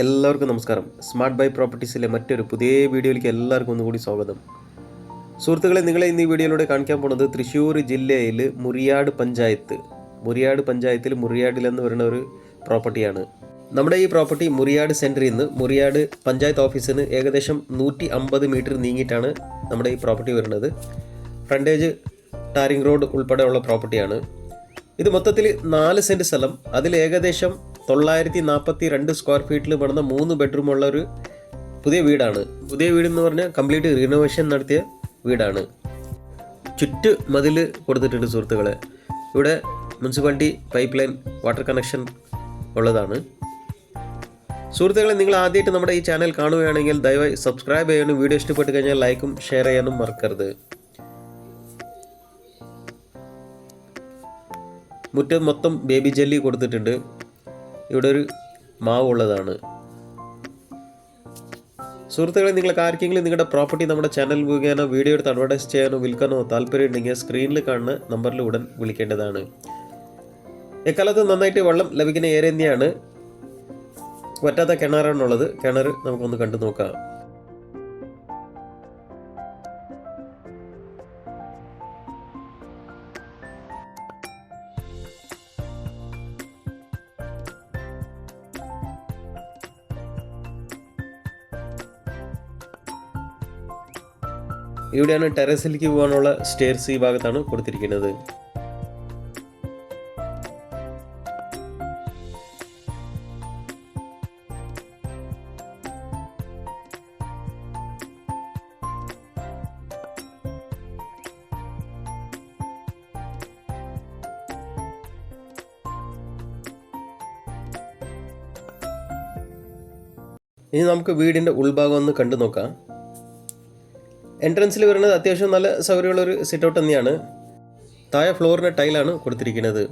എല്ലാവർക്കും നമസ്കാരം. Smart by പ്രോപ്പർട്ടീസിലെ മറ്റൊരു പുതിയ വീഡിയോയിലേക്ക് എല്ലാവർക്കും ഒന്നുകൂടി സ്വാഗതം. സുഹൃത്തുക്കളെ നിങ്ങളെ ഇന്ന് ഈ വീഡിയോയിലൂടെ കാണിക്കാൻ പോകുന്നത് തൃശ്ശൂർ ജില്ലയിൽ മുറിയാട് പഞ്ചായത്ത്. മുറിയാട് പഞ്ചായത്തിൽ മുറിയാടിൽ എന്ന് പറയുന്ന ഒരു പ്രോപ്പർട്ടിയാണ്. നമ്മുടെ ഈ പ്രോപ്പർട്ടി മുറിയാട് സെന്ററിൽ നിന്ന് മുറിയാട് പഞ്ചായത്ത് ഓഫീസിന് ഏകദേശം നൂറ്റി അമ്പത് മീറ്റർ നീങ്ങിയിട്ടാണ് നമ്മുടെ ഈ പ്രോപ്പർട്ടി വരുന്നത്. ഫ്രണ്ടേജ് ടാരിങ് റോഡ് ഉൾപ്പെടെയുള്ള പ്രോപ്പർട്ടിയാണ്. ഇത് മൊത്തത്തിൽ നാല് സെന്റ് സ്ഥലം. അതിൽ ഏകദേശം തൊള്ളായിരത്തി നാൽപ്പത്തി രണ്ട് സ്ക്വയർ ഫീറ്റിൽ പണിത മൂന്ന് ബെഡ്റൂമുള്ള ഒരു പുതിയ വീടാണ്. പുതിയ വീട് എന്ന് പറഞ്ഞാൽ കംപ്ലീറ്റ് റിനോവേഷൻ നടത്തിയ വീടാണ്. ചുറ്റ് മതിൽ കൊടുത്തിട്ടുണ്ട് സുഹൃത്തുക്കളെ. ഇവിടെ municipality pipe line water connection ഉള്ളതാണ്. സുഹൃത്തുക്കളെ നിങ്ങൾ ആദ്യമായിട്ട് നമ്മുടെ ഈ ചാനൽ കാണുകയാണെങ്കിൽ ദയവായി സബ്സ്ക്രൈബ് ചെയ്യാനും വീഡിയോ ഇഷ്ടപ്പെട്ട് കഴിഞ്ഞാൽ ലൈക്കും ഷെയർ ചെയ്യാനും മറക്കരുത്. മുറ്റം മൊത്തം ബേബി ജെല്ലി കൊടുത്തിട്ടുണ്ട്. ഇവിടെ ഒരു മാവ് ഉള്ളതാണ് സുഹൃത്തുക്കളെ നിങ്ങൾക്ക് ആർക്കെങ്കിലും നിങ്ങളുടെ പ്രോപ്പർട്ടി നമ്മുടെ ചാനൽ മുഖേന വീഡിയോ എടുത്ത് അഡ്വർടൈസ് ചെയ്യാനോ വിൽക്കാനോ താല്പര്യമുണ്ടെങ്കിൽ സ്ക്രീനിൽ കാണുന്ന നമ്പറിൽ ഉടൻ വിളിക്കേണ്ടതാണ്. എക്കാലത്ത് നന്നായിട്ട് വെള്ളം ലഭിക്കുന്ന ഏരിയ തന്നെയാണ്. പറ്റാത്ത കിണറാണുള്ളത്. കിണർ നമുക്കൊന്ന് കണ്ടു നോക്കാം. ഇവിടെയാണ് ടെറസിലേക്ക് പോകാനുള്ള സ്റ്റെയർസ് ഈ ഭാഗത്താണ് കൊടുത്തിരിക്കുന്നത്. ഇനി നമുക്ക് വീടിന്റെ ഉൾഭാഗം ഒന്ന് കണ്ടു നോക്കാം. എൻട്രൻസിൽ വരുന്നത് അത്യാവശ്യം നല്ല സൗകര്യമുള്ള ഒരു സിറ്റ് ഔട്ട് തന്നെയാണ്. താഴെ ഫ്ലോറിന് ടൈലാണ് കൊടുത്തിരിക്കുന്നത്.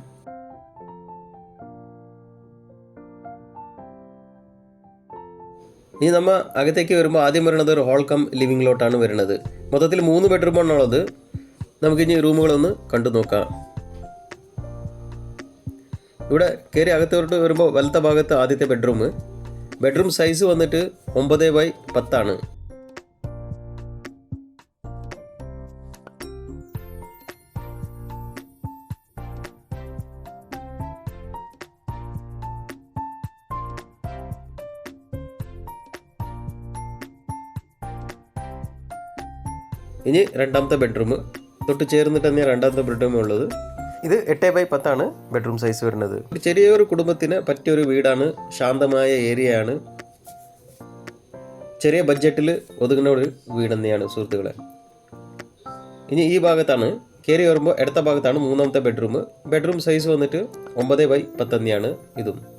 ഇനി നമ്മൾ അകത്തേക്ക് വരുമ്പോൾ ആദ്യം വരുന്നത് ഒരു ഹോൾ കം ലിവിംഗ് ലോട്ടാണ് വരുന്നത്. മൊത്തത്തിൽ മൂന്ന് ബെഡ്റൂമാണുള്ളത് നമുക്കിനി റൂമുകളൊന്ന് കണ്ടു നോക്കാം. ഇവിടെ കയറി അകത്തോട്ട് വരുമ്പോൾ വലത്തെ ഭാഗത്ത് ആദ്യത്തെ ബെഡ്റൂം ബെഡ്റൂം സൈസ് വന്നിട്ട് ഒമ്പത് ബൈ പത്താണ്. ഇനി രണ്ടാമത്തെ ബെഡ്റൂം തൊട്ട് ചേർന്നിട്ട് തന്നെ രണ്ടാമത്തെ ബെഡ്റൂം ഉള്ളത്? ഇത് എട്ട് ബൈ പത്താണ് ബെഡ്റൂം സൈസ് വരുന്നത്. ചെറിയൊരു കുടുംബത്തിന് പറ്റിയൊരു വീടാണ് ശാന്തമായ ഏരിയയാണ് ചെറിയ ബഡ്ജറ്റിൽ ഒതുങ്ങുന്ന ഒരു വീട് തന്നെയാണ് സുഹൃത്തുക്കളെ. ഇനി ഈ ഭാഗത്താണ് കയറി വരുമ്പോൾ ഇടത്ത ഭാഗത്താണ് മൂന്നാമത്തെ ബെഡ്റൂം ബെഡ്റൂം സൈസ് വന്നിട്ട് ഒമ്പത് ബൈ പത്ത് തന്നെയാണ് ഇതും.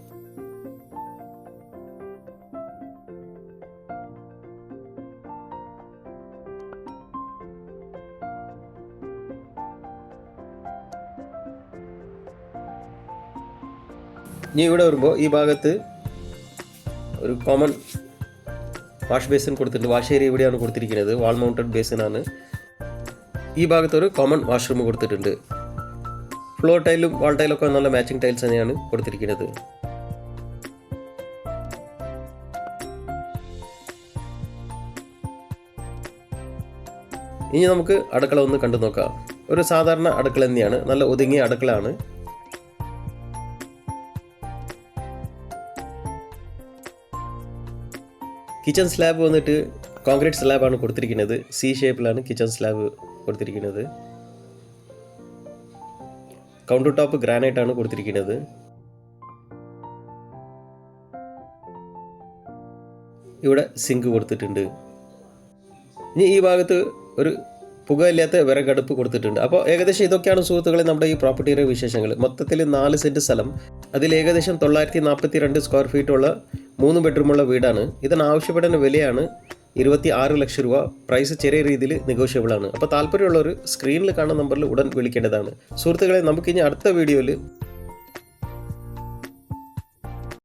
ഇനി ഇവിടെ വരുമ്പോൾ ഈ ഭാഗത്ത് ഒരു കോമൺ വാഷ് ബേസിൻ കൊടുത്തിട്ടുണ്ട്. വാഷ് ഏരിയ ഇവിടെയാണ് കൊടുത്തിരിക്കുന്നത്. വാൾ മൗണ്ടഡ് ബേസിനാണ് ഈ ഭാഗത്ത് ഒരു കോമൺ വാഷ്റൂം കൊടുത്തിട്ടുണ്ട്. ഫ്ലോർ ടൈലും വാൾ ടൈലൊക്കെ നല്ല മാച്ചിങ് ടൈൽസ് തന്നെയാണ് കൊടുത്തിരിക്കുന്നത്. ഇനി നമുക്ക് അടുക്കള ഒന്ന് കണ്ടു നോക്കാം ഒരു സാധാരണ അടുക്കള തന്നെയാണ്. നല്ല ഒതുങ്ങിയ അടുക്കളയാണ്. കിച്ചൺ സ്ലാബ് വന്നിട്ട് കോൺക്രീറ്റ് സ്ലാബാണ് കൊടുത്തിരിക്കുന്നത്. സി ഷേപ്പിലാണ് കിച്ചൺ സ്ലാബ് കൊടുത്തിരിക്കുന്നത്. കൗണ്ടർ ടോപ്പ് ഗ്രാനൈറ്റ് ആണ് കൊടുത്തിരിക്കുന്നത്. ഇവിടെ സിങ്ക് കൊടുത്തിട്ടുണ്ട്. ഇനി ഈ ഭാഗത്ത് ഒരു പുകയില്ലാത്ത വിറകടുപ്പ് കൊടുത്തിട്ടുണ്ട്. അപ്പോൾ ഏകദേശം ഇതൊക്കെയാണ് സുഹൃത്തുക്കളെ നമ്മുടെ ഈ പ്രോപ്പർട്ടിയുടെ വിശേഷങ്ങൾ. മൊത്തത്തിൽ നാല് സെന്റ് സ്ഥലം. അതിൽ ഏകദേശം തൊള്ളായിരത്തി നാൽപ്പത്തി രണ്ട് സ്ക്വയർ ഫീറ്റുള്ള മൂന്ന് ബെഡ്റൂമുള്ള വീടാണ്. ഇതിന് ആവശ്യപ്പെടുന്ന വിലയാണ് ഇരുപത്തി ആറ് ലക്ഷം രൂപ. പ്രൈസ് ചെറിയ രീതിയിൽ നെഗോഷ്യബിൾ ആണ്. അപ്പോൾ താല്പര്യമുള്ളവർ സ്ക്രീനിൽ കാണുന്ന നമ്പറിൽ ഉടൻ വിളിക്കേണ്ടതാണ്. സുഹൃത്തുക്കളെ നമുക്കിനി അടുത്ത വീഡിയോയിൽ